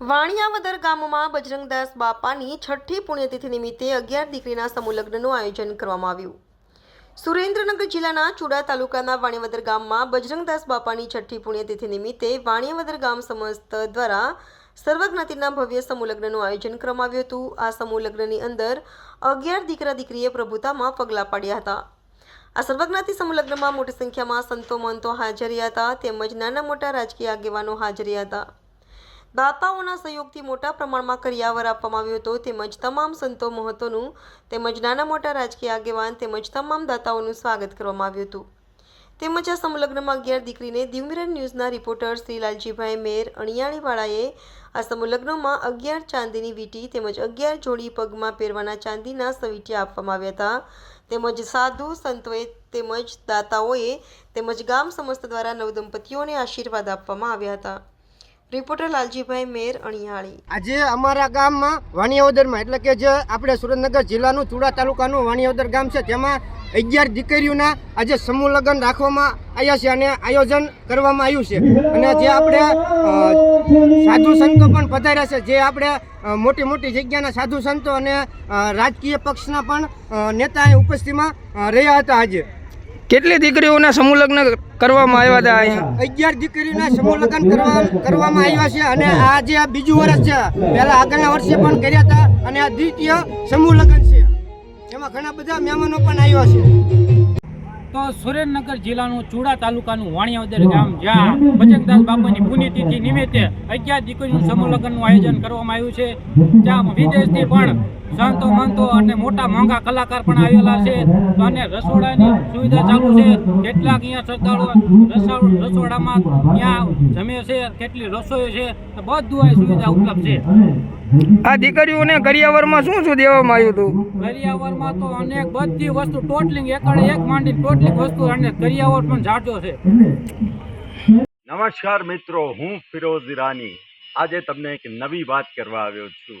વાણિયાવદર ગામમાં બજરંગદાસ બાપાની છઠ્ઠી પુણ્યતિથિ નિમિત્તે અગિયાર દીકરીના સમૂહલગ્નનું આયોજન કરવામાં આવ્યું. સુરેન્દ્રનગર જિલ્લાના ચુડા તાલુકાના વાણિયાવદર ગામમાં બજરંગદાસ બાપાની છઠ્ઠી પુણ્યતિથિ નિમિત્તે વાણિયાવદર ગામ સમસ્ત દ્વારા સર્વજ્ઞાતિના ભવ્ય સમૂહલગ્નનું આયોજન કરવામાં આવ્યું હતું. આ સમૂહલગ્નની અંદર અગિયાર દીકરા દીકરીએ પ્રભુતામાં પગલાં પાડ્યા હતા. આ સર્વજ્ઞાતિ સમૂહલગ્નમાં મોટી સંખ્યામાં સંતો મંતો હાજર હતા. તેમજ નાના મોટા રાજકીય આગેવાનો હાજર હતા. દાતાઓના સહયોગથી મોટા પ્રમાણમાં કરિયાવર આપવામાં આવ્યો હતો. તેમજ તમામ સંતો મહત્વનું તેમજ નાના મોટા રાજકીય આગેવાન તેમજ તમામ દાતાઓનું સ્વાગત કરવામાં આવ્યું હતું. તેમજ આ સમલગ્નમાં અગિયાર દીકરીને દિવમિરન ન્યૂઝના રિપોર્ટર શ્રી લાલજીભાઈ મેર અણિયાળીવાળાએ આ સમલગ્નમાં અગિયાર ચાંદીની વીટી તેમજ અગિયાર જોડી પગમાં પહેરવાના ચાંદીના સવિટિયા આપવામાં આવ્યા હતા. તેમજ સાધુ સંતોએ તેમજ દાતાઓએ તેમજ ગામ સમસ્ત દ્વારા નવદંપતીઓને આશીર્વાદ આપવામાં આવ્યા હતા. રિપોર્ટર લાલજીભાઈ મેર અણિયાળી. આજે અમારા ગામમાં વાણિયાવદરમાં, એટલે કે જે આપણે સુરેન્દ્રનગર જિલ્લાનું ચુડા તાલુકાનું વાણિયાવદર ગામ છે, તેમાં અગિયાર દીકરીઓના આજે સમૂહ લગ્ન રાખવામાં આવ્યા છે અને આયોજન કરવામાં આવ્યું છે. અને જે આપણે સાધુ સંતો પણ પધાર્યા છે, જે આપણે મોટી મોટી જગ્યાના સાધુ સંતો અને રાજકીય પક્ષના પણ નેતા ઉપસ્થિતિમાં રહ્યા હતા આજે. કેટલી દીકરીઓના સમૂહ લગ્ન કરવામાં આવ્યા હતા અહીંયા અગિયાર દીકરીના સમૂહ લગ્ન કરવા કરવામાં આવ્યા છે અને આ જે આ બીજું વર્ષ છે પહેલા આગળના વર્ષે પણ કર્યા હતા અને આ દ્વિતીય સમૂહ લગ્ન છે. એમાં ઘણા બધા મહેમાનો પણ આવ્યા છે. તો સુરેન્દ્રનગર જિલ્લાનું ચુડા તાલુકાનું વાણિયાવદર ગામ જ્યાં બચકદાસ બાપાની પુણ્યતિથિ નિમિત્તે અગિયાર દીકરીનું સમૂહ લગ્નનું આયોજન કરવામાં આવ્યું છે. જ્યાં વિદેશથી પણ સંતો મંતો અને મોટા મોંઘા કલાકાર પણ આવેલા છે. અને રસોડાની સુવિધા ચાલુ છે. કેટલાક અહીંયા શ્રદ્ધાળુ રસોડામાં ત્યાં જમે છે કેટલી રસોઈ છે. બધું આ સુવિધા ઉપલબ્ધ છે. આ દીકરીઓને કરિયાવરમાં શું શું દેવામાં આવ્યું હતું? કરિયાવરમાં તો અનેક બધી વસ્તુ ટોટલિંગ એકડે એક માંડી ટોટલિંગ વસ્તુ અને કરિયાવર પણ જાજો છે. નમસ્કાર મિત્રો હું ફિરોઝ ઈરાની. આજે તમને એક નવી વાત કરવા આવ્યો છું.